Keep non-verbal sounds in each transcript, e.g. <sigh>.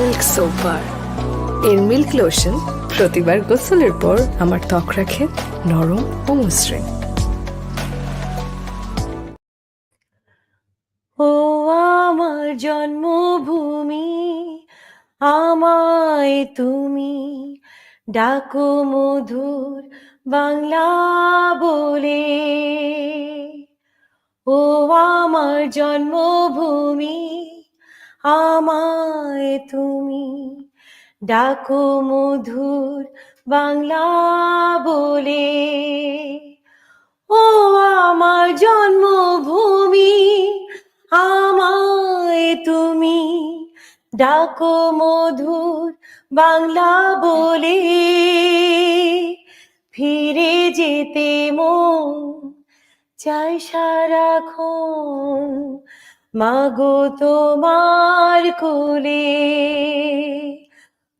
Milk soap bar এর milk lotion প্রতিবার গোসলের পর আমার ত্বক রাখে নরম ও মসৃণ। ও আমার জন্মভূমি, আমায় তুমি ডাকো মধুর বাংলা বলে। ও আমার জন্মভূমি আমায় তুমি ডাকো মধুর বাংলা বলে। ও আমার জন্মভূমি, আমায় তুমি ডাকো মধুর বাংলা বলে। ফিরে যেতে মন চাই সারাক্ষণ মাগো তোমার কোলে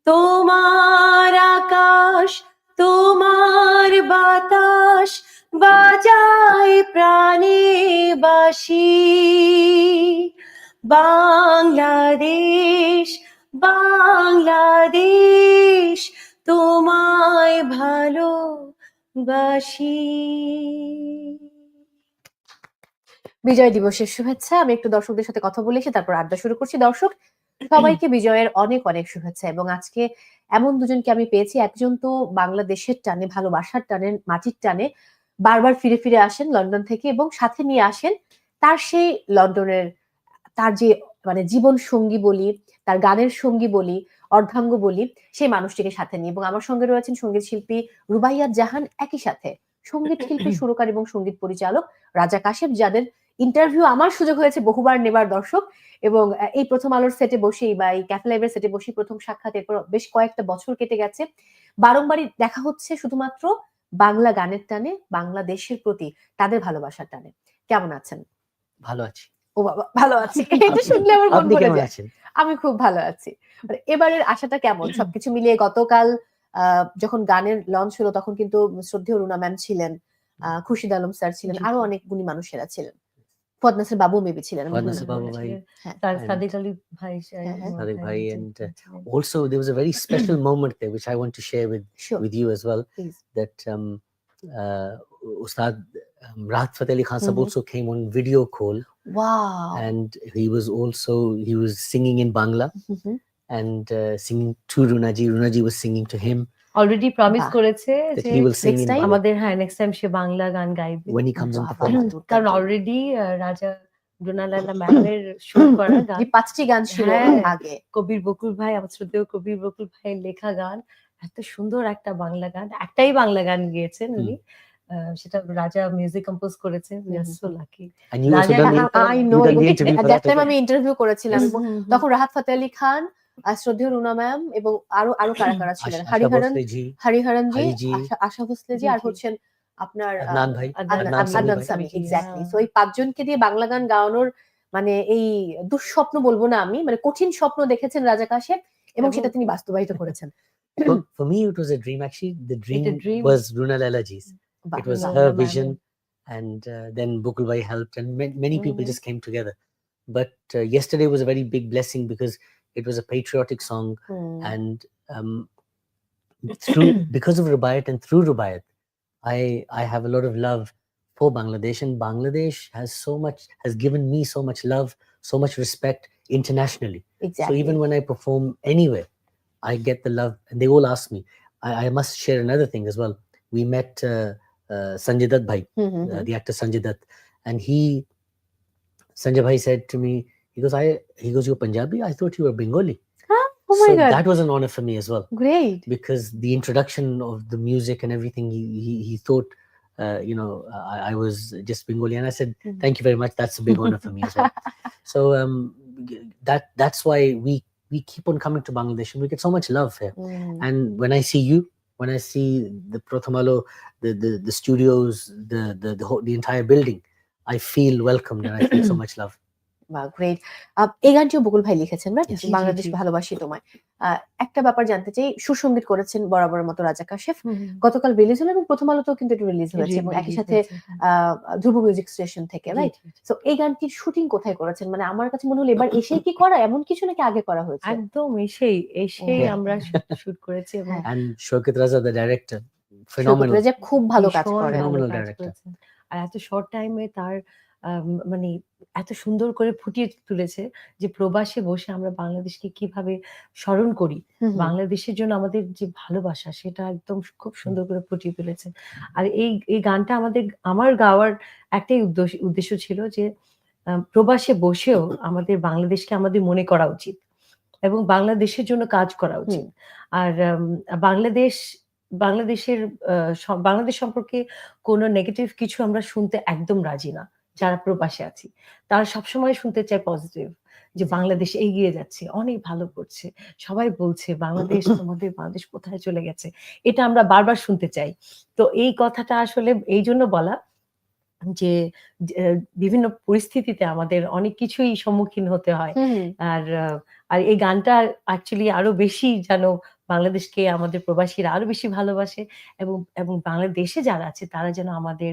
তোমার আকাশ তোমার বাতাস বাজায় প্রাণে বাসি বাংলাদেশ বাংলাদেশ তোমায় ভালোবাসি। বিজয় দিবসের শুভেচ্ছা। আমি একটু দর্শকদের সাথে কথা বলে এসে তারপর আড্ডা শুরু করছি। দর্শক সবাইকে বিজয়ের অনেক অনেক শুভেচ্ছা এবং আজকে এমন দুজনকে আমি পেয়েছি। একজন তো বাংলাদেশের টানে ভালোবাসার টানে মাটির টানে বারবার ফিরে ফিরে আসেন লন্ডন থেকে এবং সাথে নিয়ে আসেন তার সেই লন্ডনের তার যে মানে জীবন সঙ্গী বলি তার গানের সঙ্গী বলি অর্ধাঙ্গ বলি সেই মানুষটিকে সাথে নিয়ে এবং আমার সঙ্গে রয়েছেন সংগীত শিল্পী রুবাইয়াত জাহান একই সাথে। সংগীত শিল্পী <clears throat> সুরকার এবং সংগীত পরিচালক রাজা কাশেপ যাদের ইন্টারভিউ আমার সুযোগ হয়েছে বহুবার নেবার দর্শক এবং এই প্রথম আলোর সেটে বসেই বা এই ক্যাফে লাইভের সেটে বসেই প্রথম সাক্ষাৎ এরপর বেশ কয়েকটা বছর কেটে গেছে। বারংবারই দেখা হচ্ছে শুধুমাত্র বাংলা গানের টানে বাংলাদেশের প্রতি তাদের ভালোবাসার টানে। কেমন আছেন? ভালো আছি। ও বাবা ভালো আছি। এটা শুনলে আমার মন ভরে যায়। আমি খুব ভালো আছি। মানে এবারের আশাটা কেমন? সবকিছু মিলিয়ে গতকাল আহ, যখন গানের লঞ্চ হলো তখন কিন্তু শ্রদ্ধেয় রুনা ম্যাম ছিলেন আহ, খুরশিদ আলম স্যার ছিলেন আরও। অনেক গুণী মানুষেরা ছিলেন। ফদনাসের বাবু মেবি ছিলেন আমি ফদনাসের ভুল- বাবু ভাই তার and- সাদিক আলী ভাই হ্যাঁ, হ্যাঁ। সাদিক ভাই জি, and, G, uh, G. also there was a very special <clears throat> moment there which I want to share with Sure, with you as well please. that um uh Ustad um, Rahat Fateh Ali Khan sahab Mhm. also came on video call Wow. and he was also he was singing in Bangla Mhm. and uh, singing to Runaji Runaji was singing to him Already promise করেছে যে আমাদের হ্যাঁ next time সে বাংলা গান গাইবে। When he comes and বাহ, বাহ, কারণ already রাজা ডোনালালা <coughs> ম্যামের সুর করা <coughs> গান। যে পাঁচটি গান ছিল হ্যাঁ। আগে। কবির বকুল ভাই আমার শ্রদ্ধেয় কবির বকুল ভাইয়ের লেখা গান এত সুন্দর একটা বাংলা গান একটাই বাংলা গান গিয়েছেন উনি। আহ, সেটা রাজা মিউজিক কম্পোজ করেছে we are hmm, so lucky and you also Raja- done the, I know done the interview for that time আমি ইন্টারভিউ করেছিলাম। তখন রাহাত ফতে আলী খান শ্রদ্ধেয় রুনা ম্যাম এবং আরও আরও কারা কারা ছিলেন হরিহরন হরিহরন জি আশা- ভোসলে জি আর হচ্ছেন আপনার আদনান সামি এক্স্যাক্টলি হ্যাঁ। সো এই পাঁচজনকে দিয়ে বাংলা গান গাওয়ানোর মানে এই দুঃস্বপ্ন বলব না আমি মানে কঠিন স্বপ্ন দেখেছেন রাজা কাশেপ এবং সেটা তিনি বাস্তবায়িত করেছেন for, me it was a dream actually the dream, dream. was Runa Lalaji's it was her vision and uh, then Bukul Bhai helped and ma- many people Mhm. just came together but uh, yesterday was a very big blessing because it was a patriotic song mm. and um, <clears throat> through because of rubaiyat and through rubaiyat i i have a lot of love for bangladesh and bangladesh has so much has given me so much love so much respect internationally exactly. so even when i perform anywhere i get the love and they all ask me i, I must share another thing as well we met uh, uh, sanjay dutt bhai mm-hmm. uh, hmm. the actor sanjay dutt and he sanjay bhai said to me he goes, I, he goes, you're Punjabi. I thought you were Bengali. Oh my so god, that was an honor for me as well great. because the introduction of the music and everything, he he, he thought. Uh, you know, I, I was just Bengali, and I said, Mhm. "Thank you very much. That's a big honor for me as well." <laughs> So um, that that's why we we keep on coming to Bangladesh and we get so much love here. Hmm, And when I see you, when I see the Prathamalo, the the, the studios, the the the, whole, the entire building, I feel welcomed and I feel so <clears throat> much love. বা great এই গানটিও বকুল ভাই লিখেছেন right Bangladesh ভালোবাসি তোমায়। আহ, একটা ব্যাপার জানতে চাই সুসঙ্গীত করেছেন বরাবরের মতো রাজা কাশেফ। গতকাল রিলিজ হলো এবং প্রথম আলোতেও কিন্তু এটা রিলিজ হয়েছে এবং একই সাথে আহ, ধ্রুব মিউজিক স্টেশন থেকে রাইট তো এই গানটির শুটিং কোথায় করেছেন? মানে আমার কাছে মনে হলো এবার <coughs> এসেই কি করা এমন কিছু নাকি আগে করা হয়েছে? একদম এসেই এসেই আমরা শুট করেছি এবং হ্যাঁ। শৌকত. রেজা খুব ভালো কাজ ভীষণ করেন ভালো কাজ. করেছেন। আর এত শর্ট টাইমে তার মানে এত সুন্দর করে ফুটিয়ে তুলেছে যে প্রবাসে বসে আমরা বাংলাদেশকে কীভাবে স্মরণ করি। বাংলাদেশের জন্য আমাদের যে ভালোবাসা সেটা একদম খুব সুন্দর করে ফুটিয়ে তুলেছে। আর এই এই গানটা আমাদের আমার গাওয়ার একটাই উদ্দেশ্য ছিল যে প্রবাসে বসেও আমাদের বাংলাদেশকে আমাদের মনে করা উচিত এবং বাংলাদেশের জন্য কাজ করা উচিত। আর বাংলাদেশ বাংলাদেশের আহ, বাংলাদেশ সম্পর্কে কোনো নেগেটিভ কিছু আমরা শুনতে একদম রাজি না। যারা প্রবাসে আছি তারা সবসময় শুনতে চায় পজিটিভ যে বাংলাদেশ এগিয়ে যাচ্ছে অনেক ভালো করছে। সবাই বলছে বাংলাদেশ <laughs> তোমাদের বাংলাদেশ কোথায় চলে গেছে? এটা আমরা বারবার শুনতে চাই। তো এই কথাটা আসলে এই জন্য বলা যে বিভিন্ন পরিস্থিতিতে আমাদের অনেক কিছুই সম্মুখীন হতে হয়। আর আর এই গানটা অ্যাকচুয়ালি আরও বেশি যেন বাংলাদেশকে আমাদের প্রবাসীরা আরও বেশি ভালোবাসে এবং এবং বাংলাদেশে যারা আছে তারা যেন আমাদের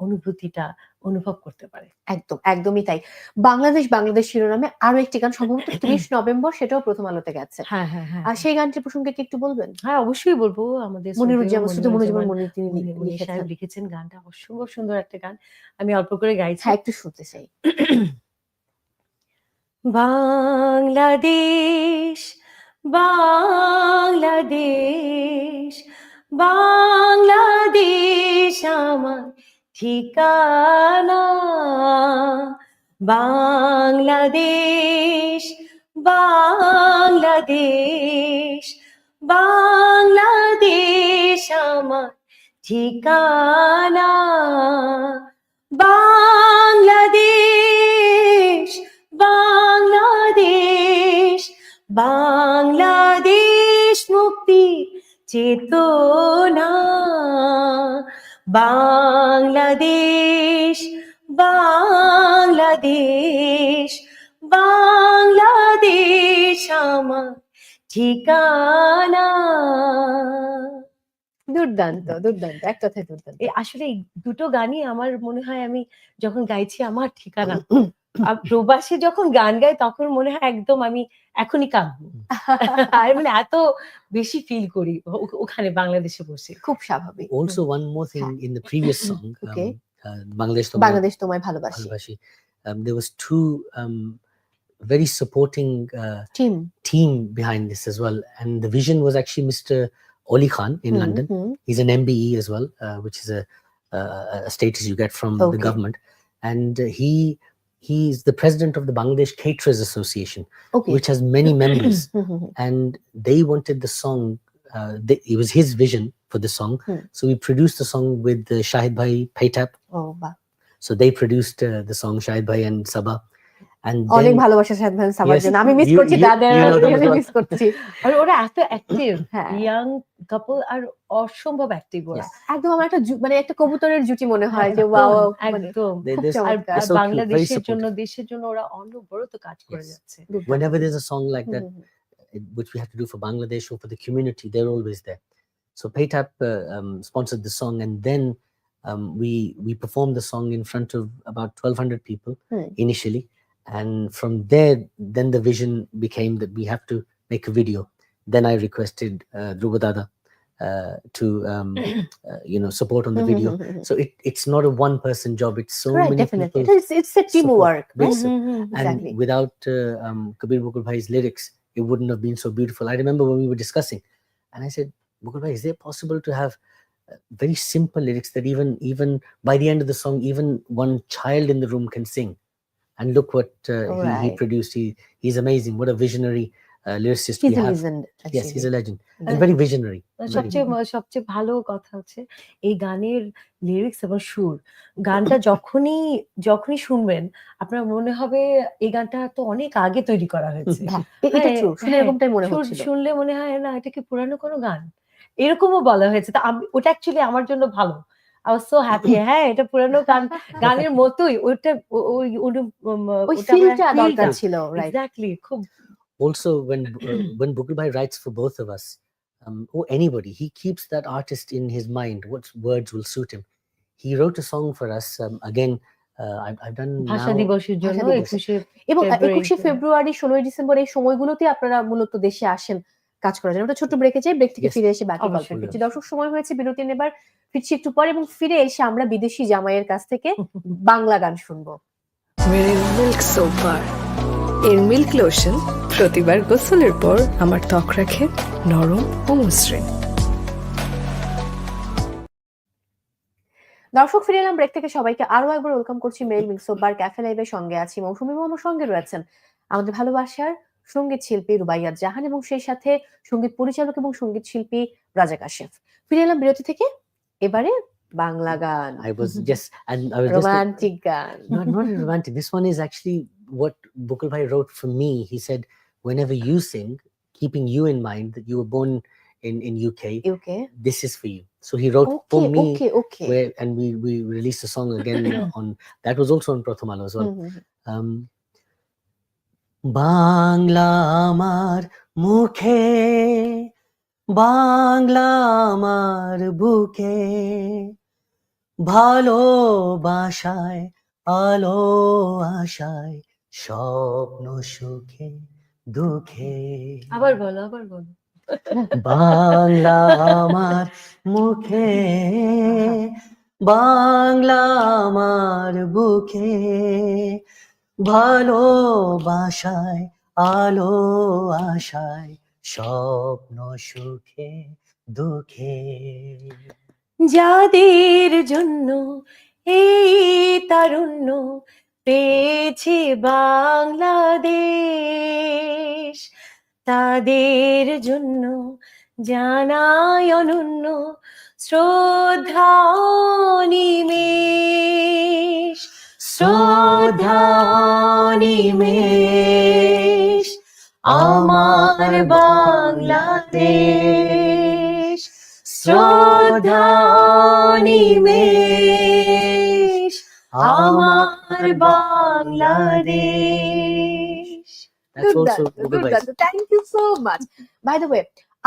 অনুভূতিটা অনুভব করতে পারে। একদম একদমই তাই। বাংলাদেশ বাংলাদেশ শিরোনামে আরও একটি গান সম্ভবত ত্রিশ <coughs> নভেম্বর সেটাও প্রথম আলোতে গেছে। হ্যাঁ হ্যাঁ হ্যাঁ আর সেই গানটির প্রসঙ্গে কি একটু বলবেন? হ্যাঁ অবশ্যই বলব। আমাদের মনিরুজ্জামান শুধু মনিরুজ্জামান মনির তিনি লিখেছেন। লিখেছেন গানটা। অসম্ভব সুন্দর একটা গান। আমি অল্প করে গাইছি। হ্যাঁ একটু শুনতে চাই। <coughs> বাংলাদেশ বাংলাদেশ বাংলাদেশ আমার ঠিকানা বাংলাদেশ বাংলাদেশ বাংলাদেশ আমার ঠিকানা বাংলাদেশ বাংলাদেশ বাংলাদেশ মুক্তি চেতনা। বাংলাদেশ বাংলাদেশ বাংলাদেশ আমার ঠিকানা। দুর্দান্ত দুর্দান্ত এক কথায় দুর্দান্ত। আসলে এই দুটো গানই আমার মনে হয় আমি যখন গাইছি আমার ঠিকানা। <clears throat> প্রবাসে যখন গান গাই তখন মনে হয় একদম আমি এখনই কাঁদবো <laughs> আর মানে এত বেশি ফিল করি ও- ওখানে বাংলাদেশে বসে খুব স্বাভাবিক Also, one more thing in the previous song, Okay. um, uh, Bangladesh Tomai Bangladesh তোমায় ভালোবাসি Bhalbashi, um, there was two um, very supporting uh, team team behind this as well, and the vision was actually Mr. Oli Khan in London. He's an MBE as well, uh, which is a, a, a status you get from Okay. the government, and uh, he he's the president of the Bangladesh Caterers Association, okay. which has many <clears throat> members. <laughs> Mm-hmm. and they wanted the song, uh, it was his vision for the song. Hmm. So we produced the song with uh, Shahid Bhai Paytap. Oh, wow. So they produced uh, the song Shahid Bhai and Sabah. অনেক then ভালোবাসা সাহেব সবার জন্য আমি miss করছি as well. Miss করছি আর ওরা এত অ্যাক্টিভ হ্যাঁ ইয়াং কাপল আর অসম্ভব অ্যাক্টিভ ওরা একদম আমার একটা মানে একটা কবুতরের জুটি মনে হয় যে ওয়াও মানে একদম। আর বাংলাদেশের জন্য দেশের জন্য ওরা অনবরত কাজ করে যাচ্ছে whenever there's a song like that, uh, which we have to do for Bangladesh or for the community, they're always there. So Paytap uh, um, sponsored the song, and then um, we we performed the song in front of about 1,200 people Hmm. initially, and from there then the vision became that we have to make a video. Then i requested uh, Dada, uh to um, <clears throat> uh, you know support on the video. Mm-hmm, mm-hmm. So it, it's not a one person job. It's so right, many definitely. people it's, it's a teamwork right? mm-hmm, exactly. and without uh, um, kabir bukul bhai's lyrics it wouldn't have been so beautiful. I remember when we were discussing and i said bukul bhai is it possible to have uh, very simple lyrics that even even by the end of the song even one child in the room can sing? And look what uh, he, he produced. He, he's amazing. What a visionary uh, lyricist He's we have. legend. Yes, he's a legend and very visionary. সবচেয়ে সবচেয়ে ভালো কথা হচ্ছে এই গানের lyrics এবং সুর গানটা যখনই যখনই শুনবেন আপনার মনে হবে এই গানটা তো অনেক আগে তৈরি করা হয়েছে হ্যাঁ, হ্যাঁ, হ্যাঁ, এরকমটাই মনে সুর- শুনলে মনে হয় না এটা কি পুরানো কোনো গান এরকমও বলা হয়েছে তা আমি ওটা অ্যাকচুয়ালি আমার জন্য ভালো আই ওয়াজ সো হ্যাপি হ্যাঁ এটা পুরানো গান গানের মতোই ওইটা ও- ওই অনু- উম, ওই ওটা ফিলটা আমরা দরকার feel-টা- ছিল রাইট exactly খুব Also, when <clears throat> uh, when Bukulbai writes for both of us, um, or anybody, he keeps that artist in his mind. What words will suit him? He wrote a song for us. Um, again, uh, I've, I've done ভাষা now. দিবসের জন্য দিবস। একুশে এবং ফেব্রুয়ারি একুশে তে। ফেব্রুয়ারি ষোলোই December এই সময়গুলোতে আপনারা মূলত দেশে আসেন কাজ করার জন্য। একটা ছোট্ট ব্রেকে যাই ব্রেক থেকে ফিরে এসে বাকি গল্প অবশ্যই। করছি। দর্শক সময় হয়েছে বিরতি নেবার। ফিরছি একটু পরে এবং ফিরে এসে আমরা বিদেশি জামাইয়ের কাছ থেকে <laughs> বাংলা গান শুনব। মিল্ক এর মিল্ক লোশন প্রতিবার গোসলের পর আমার ত্বক রাখে নরম ও মসৃণ। দর্শক ফিরে এলাম ব্রেক থেকে। সবাইকে আরও একবার ওয়েলকাম করছি মেল মিক্স বার ক্যাফে লাইভের সঙ্গে আছি। মৌসুমী আমার সঙ্গে রয়েছেন আমাদের ভালোবাসার সঙ্গীত শিল্পী রুবাইয়াত জাহান এবং সেই সাথে সঙ্গীত পরিচালক এবং সঙ্গীত শিল্পী রাজা কাশেফ ফিরে এলাম বিরতি থেকে এবারে বাংলা গান I was just and I was just romantic গান not not romantic. This one is actually what Bukulbhai wrote for me. He said, whenever you sing, keeping you in mind that you were born in in UK, UK this is for you. So he wrote okay for me. Okay okay Where and we we released a song again <coughs> on that was also on Pratham Alo as well. Um, Bangla আমার মুখে বাংলা আমার বুকে। ভালোবাসায় আলো আশায় স্বপ্ন সুখে দুঃখে। আবার বলো আবার বলো। বাংলা আমার মুখে বাংলা আমার বুকে। ভালোবাসায় আলো আশায়, স্বপ্ন সুখে, দুঃখে। যাদের জন্য এই তারুণ্য পেয়েছে বাংলাদেশ, তাদের জন্য জানাই অনন্য শ্রদ্ধা নিমেষ। শ্রদ্ধা নিমেষ আমার বাংলাদেশ শ্রদ্ধা নিমেষ আমার Bangladesh That's also Bukulbhai's. Thank you so much by the way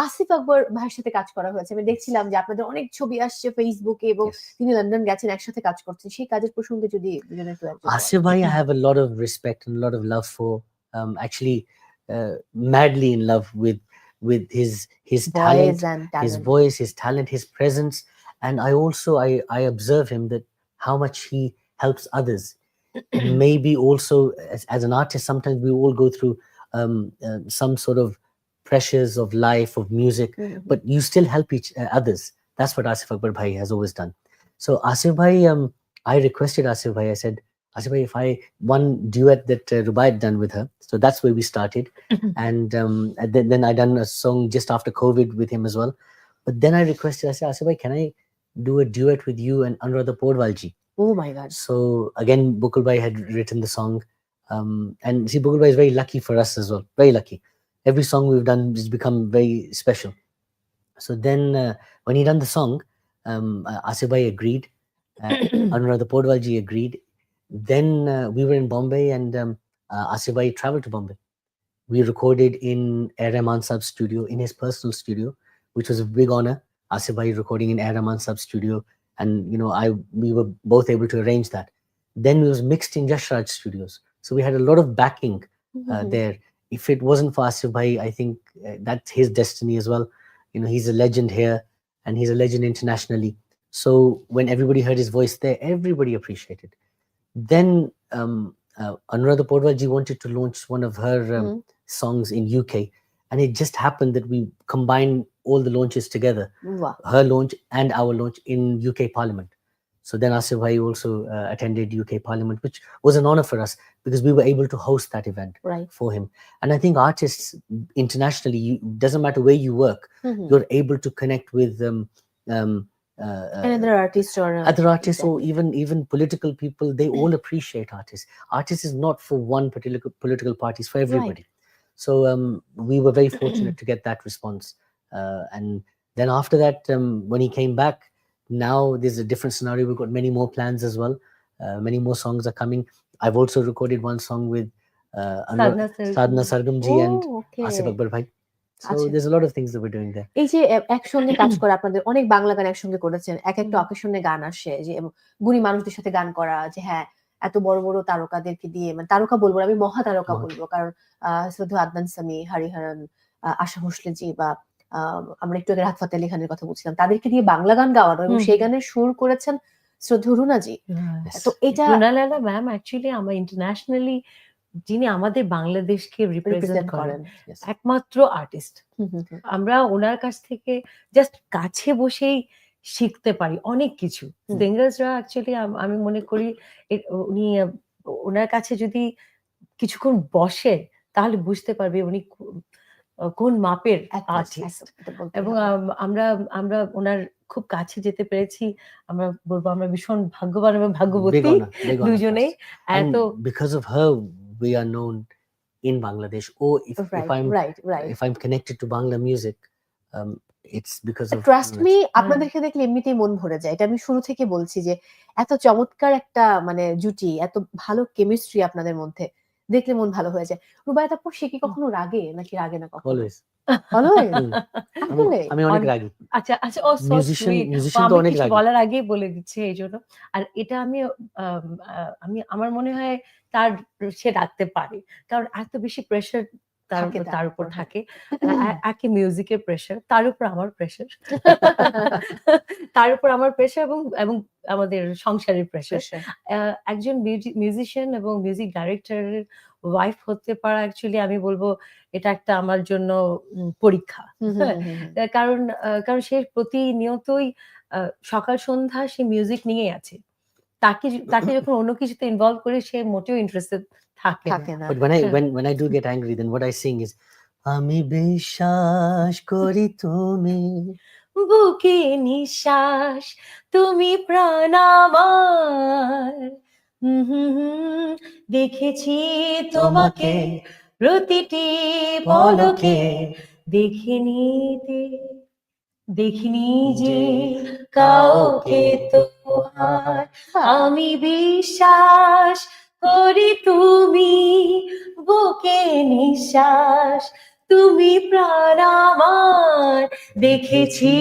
Asif Akbar ভাইয়ের সাথে কাজ করা হয়েছে আমি দেখছিলাম যে আপনাদের অনেক ছবি আসছে ফেসবুকে এবং Yes. তিনি লন্ডন গেছেন একসাথে কাজ করছেন সেই কাজের প্রসঙ্গে যদি দুজনে একটু একটু বলেন। Asif Bhai, I have a lot of respect and a lot of love for. Um, actually, uh, madly in love with with his his talent, Voice and his talent. voice, his talent, his presence, and I also I I observe him that how much he helps others. <clears throat> Maybe also as, as an artist, sometimes we all go through um, uh, some sort of pressures of life of music, Mhm. but you still help each uh, others. That's what Asif Akbar Bhai has always done. So Asif Bhai, um, I requested Asif Bhai. I said, Asif Bhai, if I one duet that uh, Rubai had done with her, so that's where we started, and um, and then, then I done a song just after COVID with him as well. But then I requested, I said, Asif Bhai, can I do a duet with you and Anuradha Podwalji? Oh my God. So again, Bukul Bhai had written the song, um, and see, Bukul Bhai is very lucky for us as well. Very lucky. Every song we've done has become very special. So then, uh, when he done the song, um, uh, Asif agreed. Uh, <clears throat> Anuradha Podwalji agreed. Then uh, we were in Bombay, and um, uh, Asif Bhai traveled to Bombay. We recorded in Air Sab's studio, in his personal studio, which was a big honor. Asif Bhai recording in Air Sab's studio, and you know, I we were both able to arrange that. Then it was mixed in Jashraj Studios, so we had a lot of backing uh, Mhm. there. If it wasn't for Asif Bhai, I think uh, that's his destiny as well. You know, he's a legend here, and he's a legend internationally. So when everybody heard his voice there, everybody appreciated. Then um, uh, Anuradha Podwalji wanted to launch one of her um, Mhm. songs in UK, and it just happened that we combined all the launches together Wow. her launch and our launch in UK Parliament. So then Asif Bhai also uh, attended UK Parliament, which was an honor for us because we were able to host that event Right. for him. And I think artists internationally, you, doesn't matter where you work, Mhm. you're able to connect with um, um, uh, uh, Another artist or uh, other artists or even even political people. They all appreciate artists. Artists is not for one particular political party; it's for everybody. So um, we were very <clears throat> fortunate to get that response. Uh, and then after that, um, when he came back, now there's a different scenario. We've got many more plans as well. Uh, many more songs are coming. I've also recorded one song with uh, Sadhana sir Sadhana Sargamji and okay Asif Akbar Bhai. So there's a lot of things that we're doing there. এই যে একসঙ্গে কাজ করা আপনাদের অনেক বাংলা গান একসঙ্গে করেছেন এক একটা। অকেশনে গান আসে যে গুণী মানুষদের সাথে গান করা যে হ্যাঁ এত বড় বড় তারকাদেরকে দিয়ে মানে তারকা বলব আমি মহা তারকা বলব কারণ শুধু আদনান সামি হারিহারান আশা ভোসলে বা আহ, আমরা একটু আগে রাত ফাতে আলী খানের কথা বলছিলাম তাদেরকে দিয়ে বাংলা গান গাওয়ানো এবং। সেই গানের সুর করেছেন শ্রদ্ধা রুনা জি Yes. তো এটা রুনালালা ম্যাম অ্যাকচুয়ালি আমার ইন্টারন্যাশনালি যিনি আমাদের বাংলাদেশকে রিপ্রেজেন্ট করেন একমাত্র আর্টিস্ট। আমরা ওনার কাছ থেকে জাস্ট কাছে বসেই শিখতে পারি অনেক কিছু। সিঙ্গার্সরা অ্যাকচুয়ালি আমি মনে করি উনি ওনার কাছে যদি কিছুক্ষণ বসে তাহলে বুঝতে পারবে উনি কোন মাপের আর্টিস্ট একদম, এটা বলতে এবং আমরা আমরা ওনার খুব কাছে যেতে পেরেছি। আমরা বলব আমরা ভীষণ ভাগ্যবান এবং Big ভাগ্যবতী দুজনেই। এত because of her, we are known in Bangladesh. Or if, if right I'm right right if I'm connected to Bangla music, um, it's because of trust me আপনাদেরকে দেখলে এমনিতেই মন ভরে যায়। এটা আমি শুরু থেকে বলছি যে এত চমৎকার একটা মানে জুটি এত ভালো কেমিস্ট্রি আপনাদের মধ্যে। দেখলে মন ভালো হয়ে যায়। রুবায়ত আপু সে কি কখনো রাগে নাকি রাগে না কখনো। আমি অনেক রাগি। আচ্ছা আচ্ছা ও তো অনেক রাগি। বলার আগেই বলে দিচ্ছে এই জন্য। আর এটা আমি আমি আমার মনে হয় তার সে রাখতে পারে। কারণ এত বেশি প্রেশার তার উপর- তার উপর হ্যাঁ। থাকে। এ- একে মিউজিকের প্রেশার তার উপর আমার প্রেশার <laughs> তার উপর আমার প্রেশার এবং এবং আমাদের সংসারের প্রেশার একজন মিউজিশিয়ান এবং মিউজিক ডাইরেক্টরের ওয়াইফ হতে পারা অ্যাকচুয়ালি আমি বলব এটা একটা আমার জন্য পরীক্ষা। তার কারণ কারণ সে প্রতিনিয়তই সকাল সন্ধ্যা সে মিউজিক নিয়েই আছে। তাকে তাকে যখন অন্য কিছুতে ইনভলভ করে সে মোটেও ইন্টারেস্টেড থাকে না। But when I when when I do get angry, then what I sing is আমি বিশ্বাস করি তুমি। বুকে নিঃশ্বাস তুমি প্রাণ আমার। হুম হুম হুম, দেখেছি তোমাকে প্রতিটি পলকে দেখিনি তে দেখিনি যে কাউকে তোমার আমি বিশ্বাস করি তুমি বুকে নিঃশ্বাস। তুমি প্রাণ আমার। দেখেছি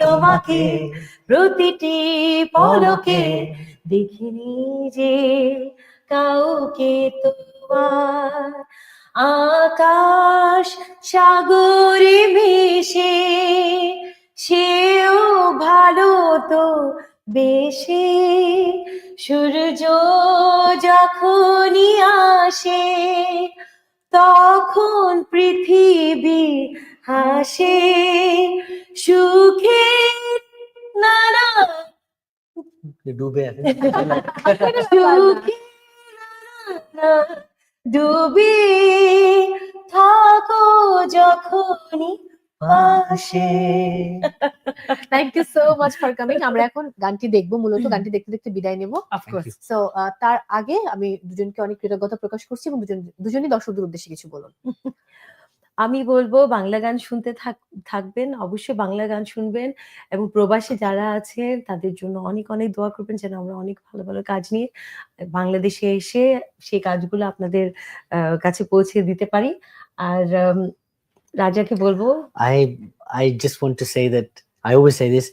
তোমাকে প্রতিটি পলকে। দেখিনি যে কাউকে তোমার। আকাশ সাগরে মিশে সেও ভালো তো বেশে সূর্য যখনই আসে তখন পৃথিবী হাসে। সুখে নানা ডুবে সুখে ডুবে থাকো যখনই পাশে thank you so much for coming আমরা এখন গানটি দেখব মূলত গানটি দেখতে দেখতে বিদায় নেব। অফকোর্স সো তার আগে আমি দুজনকে অনেক কৃতজ্ঞতা প্রকাশ করছি এবং দুজন দুজনই দর্শকদের উদ্দেশ্যে কিছু বলুন। <laughs> আমি বলব বাংলা গান শুনতে থাক- থাকবেন অবশ্যই বাংলা গান শুনবেন এবং প্রবাসী যারা আছে তাদের জন্য অনেক অনেক দোয়া করবেন যেন আমরা অনেক ভালো ভালো কাজ নিয়ে বাংলাদেশে এসে সেই কাজগুলো আপনাদের আহ, কাছে পৌঁছে দিতে পারি। আর রাজাকে বলবো I I just want to say that I always say this: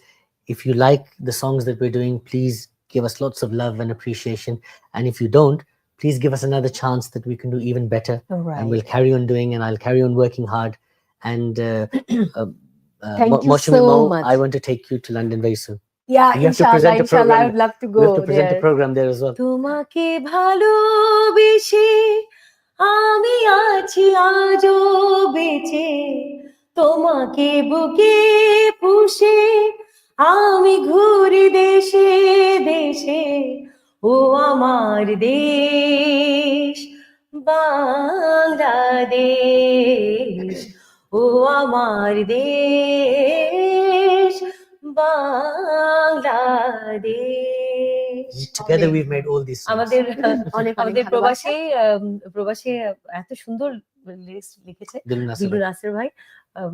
if you like the songs that we're doing, please give us lots of love and appreciation. And if you don't, please give us another chance that we can do even better. And we'll carry on doing, and I'll carry on working hard. And uh, <clears throat> uh, uh, Thank Mo- you Moshimi so Mo, much. I want to take you to London very soon. Yeah, You have to inshallah, present the inshallah, I program. would love to We go have to present there. the program there as well. আমি আছি আজও বেঁচে, তোমাকে বুকে পুষে, আমি ঘুরি দেশে দেশে, ও আমার দেশ, বাংলাদেশ, ও আমার দেশ, Bangladesh. Together, we've made all these songs. আমাদের <laughs> অনেক আমাদের প্রবাসী প্রবাসী এত সুন্দর লিরিক্স লিখেছে দিলু নাসির ভাই।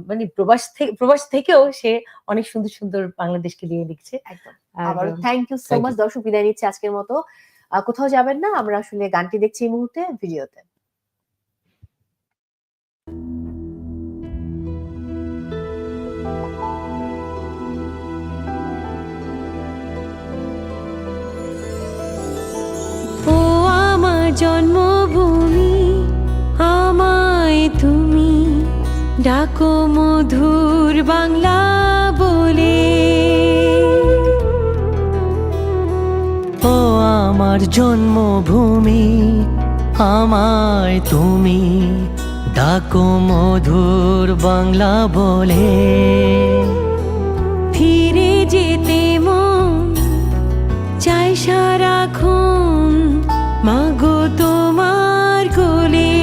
মানে প্রবাস থেকে প্রবাস থেকেও সে অনেক সুন্দর সুন্দর বাংলাদেশকে নিয়ে লিখছে। একদম। আর, থ্যাংক ইউ সো মাচ দর্শক বিদায় নিচ্ছে আজকের মতো। কোথাও যাবেন না আমরা আসলে গানটি দেখছি এই মুহূর্তে ভিডিওতে। জন্মভূমি, আমায় তুমি ডাকো মধুর বাংলা বলে। ও আমার জন্মভূমি, আমায় তুমি ডাকো মধুর বাংলা বলে। গুলি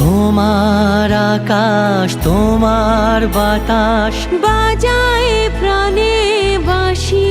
তোমার আকাশ তোমার বাতাস। বাজায় প্রাণে বাসী